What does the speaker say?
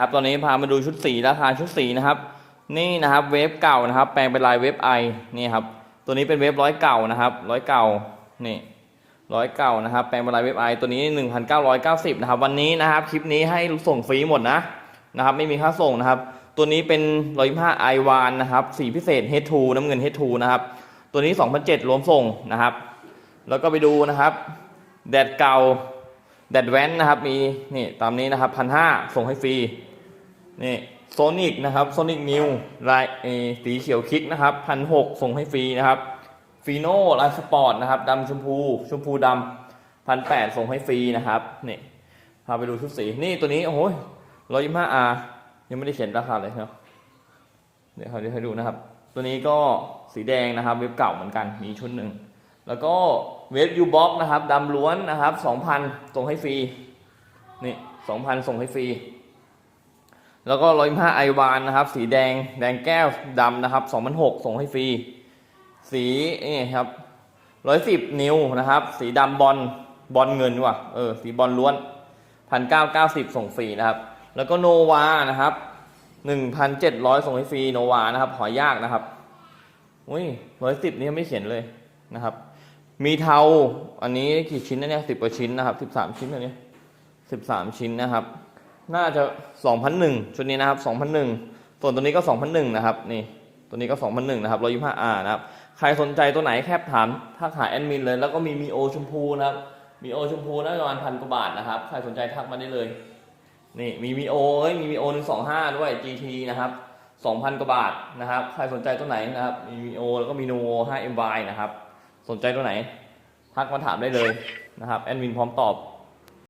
ครับตอนนี้พามาดูชุดสีราคาชุดสีนะครับ นี่นะครับเวฟเก่านะครับ แปลงเป็นลายเวฟไอนี่ครับ ตัวนี้เป็นเวฟร้อยเก่านะครับร้อยเก่านี่ร้อยเก่านะครับ แปลงเป็นลายเวฟไอตัวนี้หนึ่งพันเก้าร้อยเก้าสิบนะครับ วันนี้นะครับคลิปนี้ให้ส่งฟรีหมดนะนะครับ ไม่มีค่าส่งนะครับ ตัวนี้เป็นร้อยห้าไอวานนะครับสีพิเศษ H2 น้ำเงิน H2 นะครับ ตัวนี้2,007รวมส่งนะครับ แล้วก็ไปดูนะครับ แดดเก่า แดดแวนนะครับมีนี่ตามนี้นะครับพันห้าส่งให้ฟรีนี่โซนิกนะครับโซนิกนิวลายสีเขียวคลิกนะครับพันหกส่งให้ฟรีนะครับฟีโน่ลายสปอร์ตนะครับดำชมพูชมพูดำพันแปดส่งให้ฟรีนะครับนี่พาไปดูชุดสีนี่ตัวนี้โอ้โหร้อยยี่ห้าอายังไม่ได้เขียนราคาเลยครับเดี๋ยวเขาจะให้ดูนะครับ ตัวนี้ก็สีแดงนะครับเว็บเก่าเหมือนกันมีชุดหนึ่ง แล้วก็เว็บยูบ็อกนะครับดำล้วนนะครับสองพันส่งให้ฟรี นี่สองพันส่งให้ฟรี แล้วก็ร้อยห้าไอวานนะครับ สีแดงแดงแก้วดำนะครับสองพันหกส่งให้ฟรี สีนี่ครับร้อยสิบนิ้วนะครับ สีดำบอลบอลเงินว่ะเออสีบอลล้วนพันเก้าเก้าสิบส่งฟรีนะครับ แล้วก็โนวานะครับหนึ่งพันเจ็ดร้อยส่งให้ฟรีโนวานะครับหอยากนะครับอุ้ยร้อยสิบนี่ไม่เขียนเลยนะครับ มีเทาอันนี้กี่ชิ้นนะเนี่ยสิบกว่าชิ้นนะครับสิบสามชิ้นอันนี้สิบสามชิ้นนะครับ น่าจะ2001ชุดนี้นะครับ2001ส่วนตัวนี้ก็2001นหนึ่งนะครับนี่ตัวนี้ก็2001นหนึ่งนะครับ 125R นะครับใครสนใจตัวไหนแคปถามทักหาแอดมินเลยแล้วก็มีมีโอชมพูนะครับมีโอชมพูน่าจะประมาณพันกว่าบาทนะครับใครสนใจทักมาได้เลยนี่มีมีโอเอ้ยมีมีโอ125ด้วย GT นะครับ2,000กว่าบาทนะครับใครสนใจตัวไหนนะครับมีมีโอแล้วก็มีโนโว 5MY นะครับ สนใจตัวไหนทักมาถามได้เลยนะครับแอดมินพร้อมตอบ